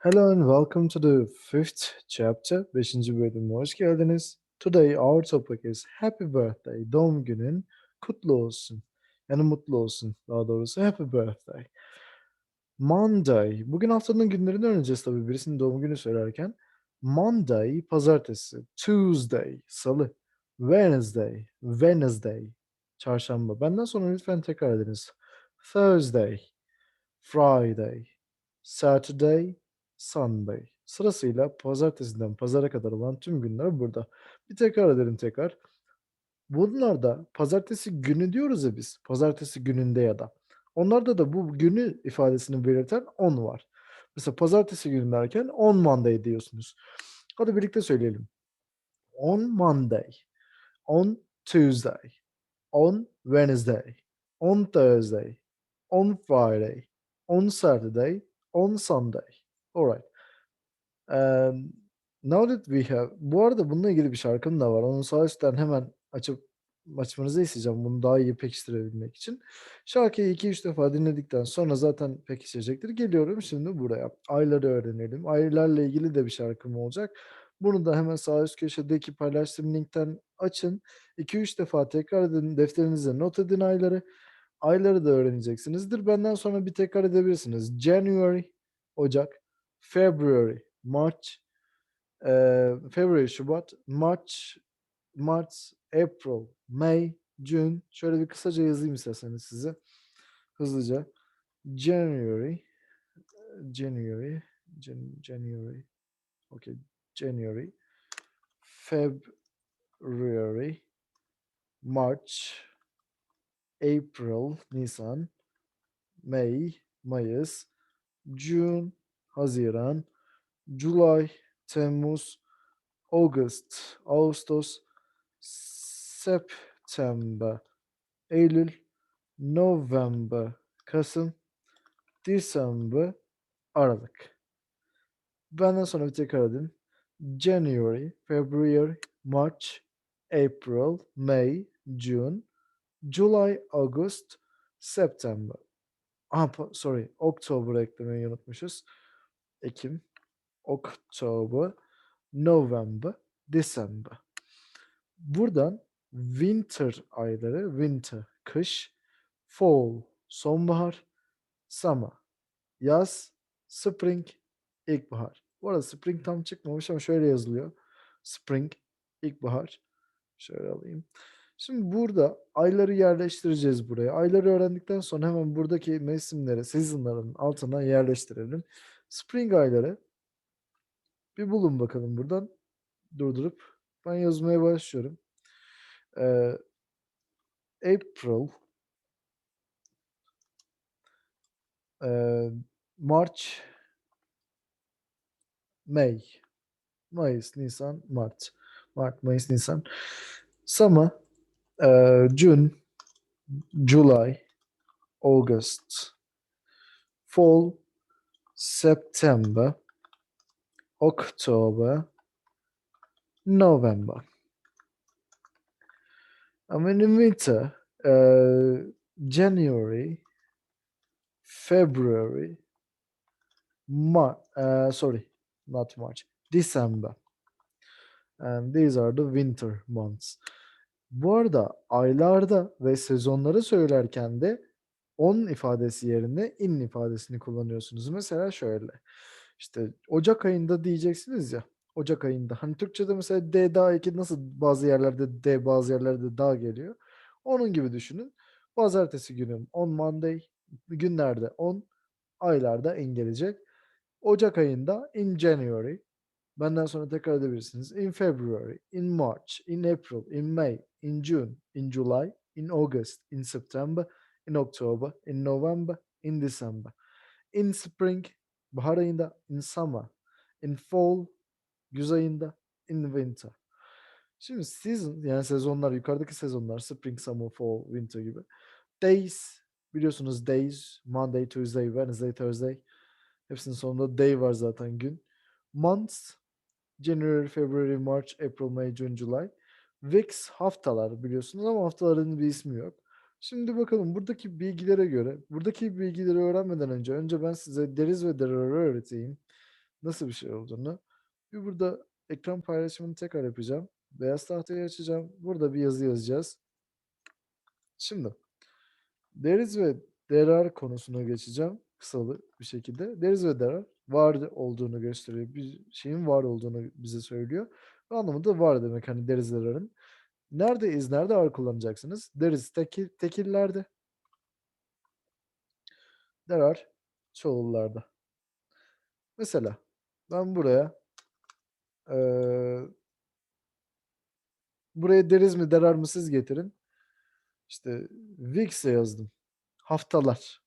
Hello and welcome to the fifth chapter. Beşinci bölüme hoş geldiniz. Today our topic is Happy Birthday. Doğum günün kutlu olsun. Yani mutlu olsun daha doğrusu. Happy Birthday. Monday. Bugün haftanın günlerini öğreneceğiz tabii birisinin doğum günü söylerken. Monday, pazartesi. Tuesday, salı. Wednesday, Wednesday, çarşamba. Benden sonra lütfen tekrar ediniz. Thursday, Friday, Saturday, Sunday. Sırasıyla pazartesiden pazara kadar olan tüm günler burada. Bir tekrar edelim tekrar. Bunlarda pazartesi günü diyoruz ya biz. Pazartesi gününde ya da. Onlarda da bu günü ifadesini belirten on var. Mesela pazartesi günü derken on Monday diyorsunuz. Hadi birlikte söyleyelim. On Monday, on Tuesday, on Wednesday, on Thursday, on Friday, on Saturday, on Sunday. Alright. Um, now that we have Bu arada bununla ilgili bir şarkım da var. Onu sağ üstten hemen açıp açmanızı isteyeceğim bunu daha iyi pekiştirebilmek için. Şarkıyı 2-3 defa dinledikten sonra zaten pekişecektir. Geliyorum şimdi buraya. Ayları öğrenelim. Aylarla ilgili de bir şarkım olacak. Bunu da hemen sağ üst köşedeki paylaştığım linkten açın. 2-3 defa tekrar edin. Defterinize not edin ayları. Ayları da öğreneceksinizdir. Benden sonra bir tekrar edebilirsiniz. January, Ocak. February, March, eee, February, Şubat, March, Mart, April, May, June. Şöyle bir kısaca yazayım isterseniz size. Hızlıca. January, January, Jan January, okay, January, February, March, April, Nisan, May, Mayıs, June, Haziran, July, Temmuz, August, Ağustos, September, Eylül, November, Kasım, December, Aralık. Benden sonra bir tekrar edin. January, February, March, April, May, June, July, August, September. Ah, sorry, October eklemeyi unutmuşuz. Ekim, October, November, December. Buradan winter ayları, winter kış, fall sonbahar, summer yaz, spring ilkbahar. Bu arada spring tam çıkmamış ama şöyle yazılıyor. Spring ilkbahar. Şöyle alayım. Şimdi burada ayları yerleştireceğiz buraya. Ayları öğrendikten sonra hemen buradaki mevsimleri, season'ların altına yerleştirelim. Spring ayları bir bulun bakalım buradan. Durdurup ben yazmaya başlıyorum. Eee April eee, March May Mayıs, Nisan, Mart. Mart, Mayıs, Nisan. Summer eee, June, July, August. Fall, September, October, November. Then in winter, uh, January, February, Mar uh, sorry, not March, December. And these are the winter months. Bu arada aylarda ve sezonları söylerken de on ifadesi yerine in ifadesini kullanıyorsunuz. Mesela şöyle. İşte Ocak ayında diyeceksiniz ya. Ocak ayında. Hani Türkçe'de mesela D daha iki nasıl bazı yerlerde D bazı yerlerde da geliyor. Onun gibi düşünün. Pazartesi günü on Monday, günlerde on, aylarda in gelecek. Ocak ayında in January. Benden sonra tekrar edebilirsiniz. In February, in March, in April, in May, in June, in July, in August, in September, in October, in November, in December. In spring, bahar ayında, in summer, in fall, güz ayında, in winter. Şimdi season yani sezonlar yukarıdaki sezonlar spring, summer, fall, winter gibi. Days biliyorsunuz days Monday, Tuesday, Wednesday, Thursday. Hepsinin sonunda day var zaten gün. Months January, February, March, April, May, June, July. Weeks haftalar biliyorsunuz ama haftaların bir ismi yok. Şimdi bakalım buradaki bilgilere göre, buradaki bilgileri öğrenmeden önce önce ben size deriz ve derarı öğreteyim. nasıl bir şey olduğunu. Bir burada ekran paylaşımını tekrar yapacağım. Beyaz tahtayı açacağım. Burada bir yazı yazacağız. Şimdi is ve there are konusuna geçeceğim kısalı bir şekilde. İs ve there are var olduğunu gösteriyor. Bir şeyin var olduğunu bize söylüyor. Ve anlamı da var demek hani there are'ın. Nerede is, nerede are kullanacaksınız? There is tekil, tekillerde. There are çoğullarda. Mesela ben buraya eee buraya is mi there are mı siz getirin. İşte weeks'e yazdım. Haftalar.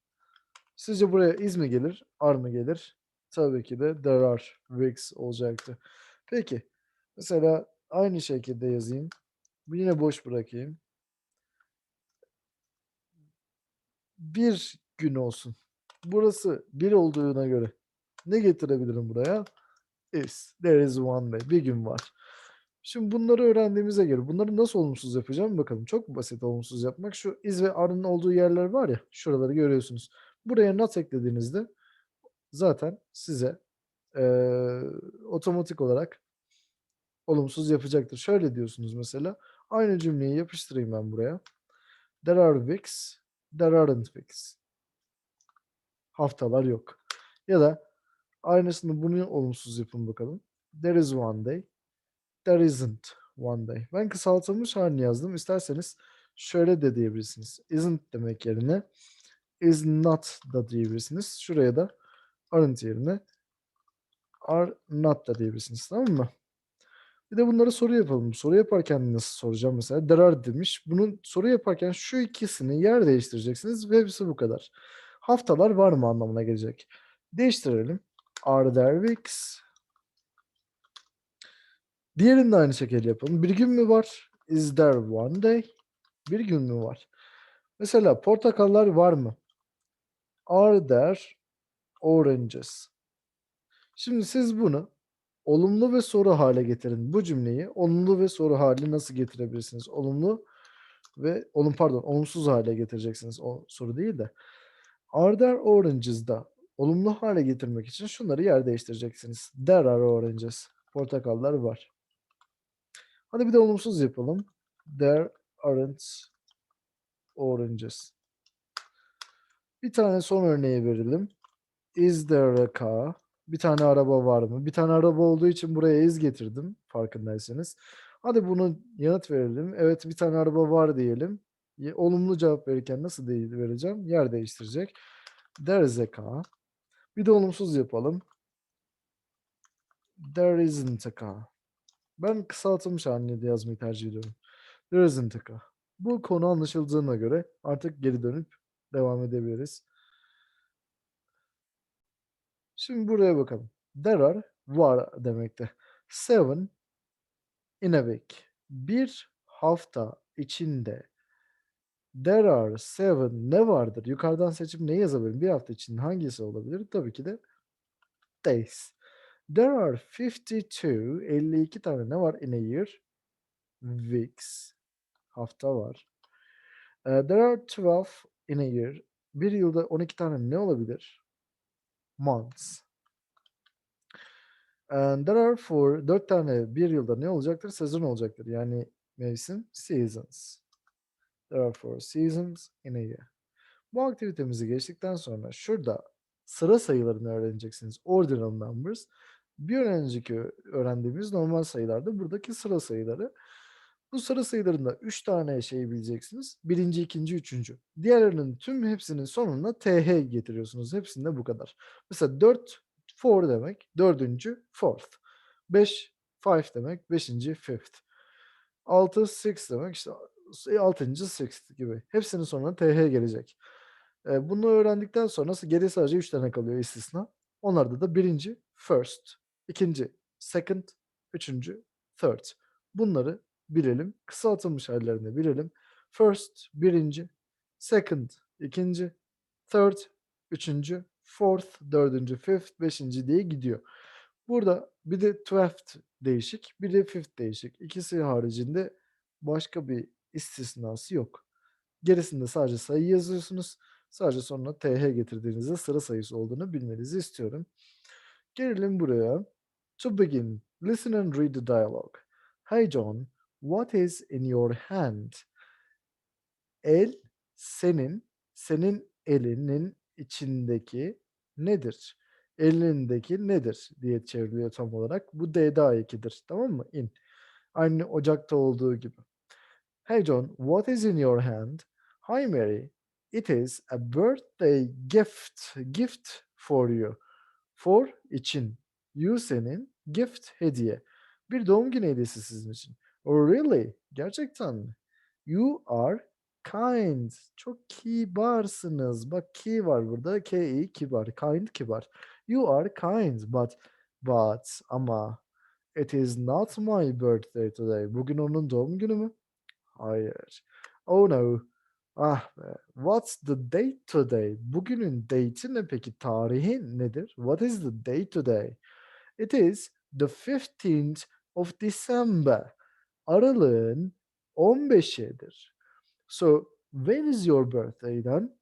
Sizce buraya is mi gelir, are mı gelir? Tabii ki de there are weeks olacaktı. Peki. Mesela aynı şekilde yazayım. Yine boş bırakayım. Bir gün olsun. Burası bir olduğuna göre ne getirebilirim buraya? Is. There is one day. Bir gün var. Şimdi bunları öğrendiğimize göre bunları nasıl olumsuz yapacağım bakalım. Çok basit olumsuz yapmak. Şu is ve are'ın olduğu yerler var ya şuraları görüyorsunuz. Buraya not eklediğinizde zaten size eee, otomatik olarak olumsuz yapacaktır. Şöyle diyorsunuz mesela. Aynı cümleyi yapıştırayım ben buraya. There are weeks. There aren't weeks. Haftalar yok. Ya da aynısını bunu olumsuz yapın bakalım. There is one day. There isn't one day. Ben kısaltılmış halini yazdım. İsterseniz şöyle de diyebilirsiniz. Isn't demek yerine is not da diyebilirsiniz. Şuraya da aren't yerine are not da diyebilirsiniz. Tamam mı? Bir de bunlara soru yapalım. Soru yaparken nasıl soracağım mesela? There are demiş. Bunun soru yaparken şu ikisini yer değiştireceksiniz ve hepsi bu kadar. Haftalar var mı anlamına gelecek. Değiştirelim. Are there weeks? Diğerini de aynı şekilde yapalım. Bir gün mü var? Is there one day? Bir gün mü var? Mesela portakallar var mı? Are there oranges? Şimdi siz bunu olumlu ve soru hale getirin. Bu cümleyi olumlu ve soru hali nasıl getirebilirsiniz? Olumlu ve olum pardon olumsuz hale getireceksiniz. O soru değil de. Are there oranges da olumlu hale getirmek için şunları yer değiştireceksiniz. There are oranges. Portakallar var. Hadi bir de olumsuz yapalım. There aren't oranges. Bir tane son örneği verelim. Is there a car? Bir tane araba var mı? Bir tane araba olduğu için buraya is getirdim farkındaysanız. Hadi bunu yanıt verelim. Evet bir tane araba var diyelim. Ye- Olumlu cevap verirken nasıl vereceğim? Yer değiştirecek. There is a car. Bir de olumsuz yapalım. There isn't a car. Ben kısaltılmış halini de yazmayı tercih ediyorum. There isn't a car. Bu konu anlaşıldığına göre artık geri dönüp devam edebiliriz. Şimdi buraya bakalım. There are var demekte. Seven in a week. Bir hafta içinde there are seven ne vardır? Yukarıdan seçip ne yazabilirim? Bir hafta içinde hangisi olabilir? Tabii ki de days. There are 52, 52 tane ne var in a year? Weeks. Hafta var. Eee, there are 12 in a year. Bir yılda 12 tane ne olabilir? Months. And there are 4, 4 tane bir yılda ne olacaktır? Sezon olacaktır. Yani mevsim seasons. There are 4 seasons in a year. Bu aktivitemizi geçtikten sonra şurada sıra sayılarını öğreneceksiniz. Ordinal numbers. Bir önceki öğrendiğimiz normal sayılarda buradaki sıra sayıları. Bu sıra sayılarında 3 tane şey bileceksiniz. Birinci, ikinci, üçüncü. Diğerlerinin tüm hepsinin sonuna th getiriyorsunuz. Hepsinde bu kadar. Mesela 4 four demek. Dördüncü fourth. 5 five demek. Beşinci fifth. 6 six demek. işte altıncı sixth gibi. Hepsinin sonuna th gelecek. Eee, bunu öğrendikten sonra geriye sadece 3 tane kalıyor istisna. Onlarda da birinci first, ikinci second, üçüncü third. Bunları bilelim. Kısaltılmış hallerini bilelim. First birinci, second ikinci, third üçüncü, fourth dördüncü, fifth beşinci diye gidiyor. Burada bir de twelfth değişik, bir de fifth değişik. İkisi haricinde başka bir istisnası yok. Gerisinde sadece sayı yazıyorsunuz. Sadece sonuna th getirdiğinizde sıra sayısı olduğunu bilmenizi istiyorum. Gelelim buraya. To begin, listen and read the dialogue. Hey John, what is in your hand? El senin, senin elinin içindeki nedir? Elindeki nedir diye çevriliyor tam olarak. Bu D'de ekidir. Tamam mı? In. Aynı ocakta olduğu gibi. Hey John, what is in your hand? Hi Mary, it is a birthday gift. Gift for you. For için. You senin. Gift hediye. Bir doğum günü hediyesi sizin için. Oh really? Gerçekten mi? You are kind. Çok kibarsınız. Bak ki var burada. K-I kibar. Kind kibar. You are kind but but ama it is not my birthday today. Bugün onun doğum günü mü? Hayır. Oh no. Ah be. What's the date today? Bugünün date'i ne peki? Tarihi nedir? What is the date today? It is the 15th of December. Aralığın 15'idir. So, when is your birthday then?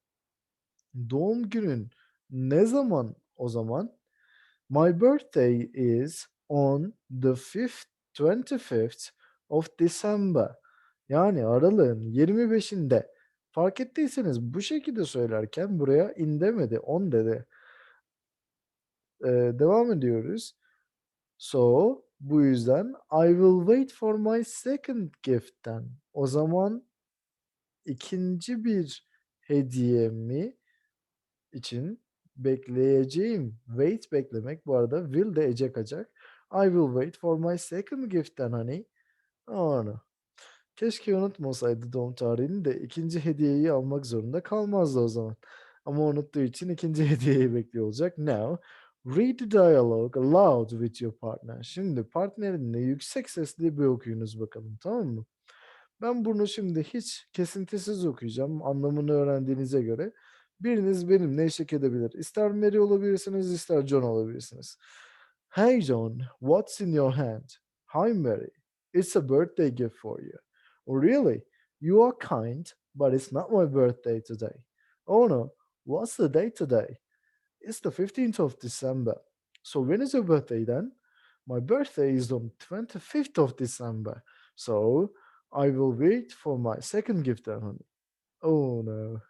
Doğum günün ne zaman o zaman? My birthday is on the 5th, 25th of December. Yani aralığın 25'inde. Fark ettiyseniz bu şekilde söylerken buraya in demedi, on dedi. Eee, devam ediyoruz. So, bu yüzden I will wait for my second gift'ten. O zaman ikinci bir hediyemi için bekleyeceğim. Wait beklemek bu arada will de ece kaçak. I will wait for my second gift'ten. Oh no. Keşke unutmasaydı doğum tarihini de ikinci hediyeyi almak zorunda kalmazdı o zaman. Ama unuttuğu için ikinci hediyeyi bekliyor olacak. Now, read the dialogue aloud with your partner. Şimdi partnerinle yüksek sesli bir okuyunuz bakalım tamam mı? Ben bunu şimdi hiç kesintisiz okuyacağım anlamını öğrendiğinize göre. Biriniz benimle eşlik edebilir. İster Mary olabilirsiniz, ister John olabilirsiniz. Hey John, what's in your hand? Hi Mary, it's a birthday gift for you. Oh really? You are kind, but it's not my birthday today. Oh no, what's the date today? It's the 15th of December. So when is your birthday then? My birthday is on 25th of December. So I will wait for my second gift then, honey. Oh no.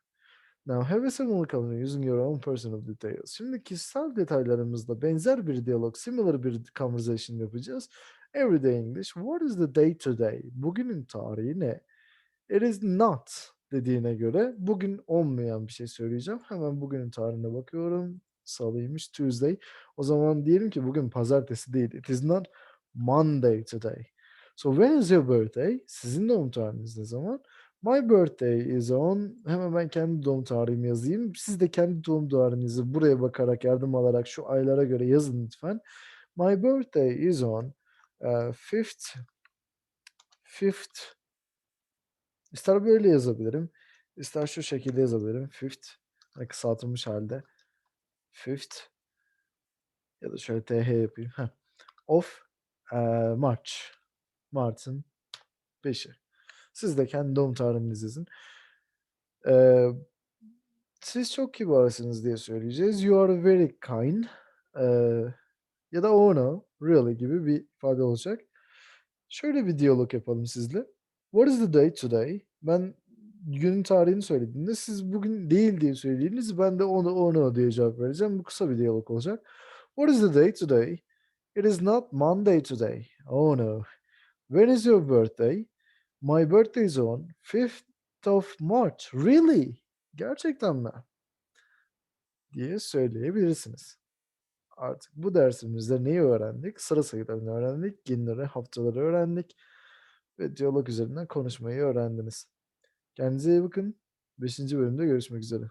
Now have a similar conversation using your own personal details. Şimdi kişisel detaylarımızla benzer bir diyalog, similar bir conversation yapacağız. Everyday English. What is the date today? Bugünün tarihi ne? It is not dediğine göre bugün olmayan bir şey söyleyeceğim. Hemen bugünün tarihine bakıyorum. Salıymış Tuesday. O zaman diyelim ki bugün pazartesi değil. It is not Monday today. So when is your birthday? Sizin doğum tarihiniz ne zaman? My birthday is on. Hemen ben kendi doğum tarihimi yazayım. Siz de kendi doğum tarihinizi buraya bakarak, yardım alarak şu aylara göre yazın lütfen. My birthday is on eee, fifth fifth İster böyle yazabilirim, ister şu şekilde yazabilirim. Fifth hani kısaltılmış hâlde. Fifth ya da şöyle TH yapayım. Heh. Of eee, March. Mart'ın 5'i. Siz de kendi doğum tarihinizi yazın. Eee, siz çok kibarsınız diye söyleyeceğiz. You are very kind. Eee, ya da oh no, really gibi bir ifade olacak. Şöyle bir diyalog yapalım sizle. What is the date today? Ben günün tarihini söylediğimde siz bugün değil diye söylediğiniz ben de no, oh no diye cevap vereceğim. Bu kısa bir diyalog olacak. What is the date today? It is not Monday today. Oh no. When is your birthday? My birthday is on 5th of March. Really? Gerçekten mi? Diye söyleyebilirsiniz. Artık bu dersimizde neyi öğrendik? Sıra sayılarını öğrendik, günleri, haftaları öğrendik ve diyalog üzerinden konuşmayı öğrendiniz. Kendinize iyi bakın. 5. bölümde görüşmek üzere.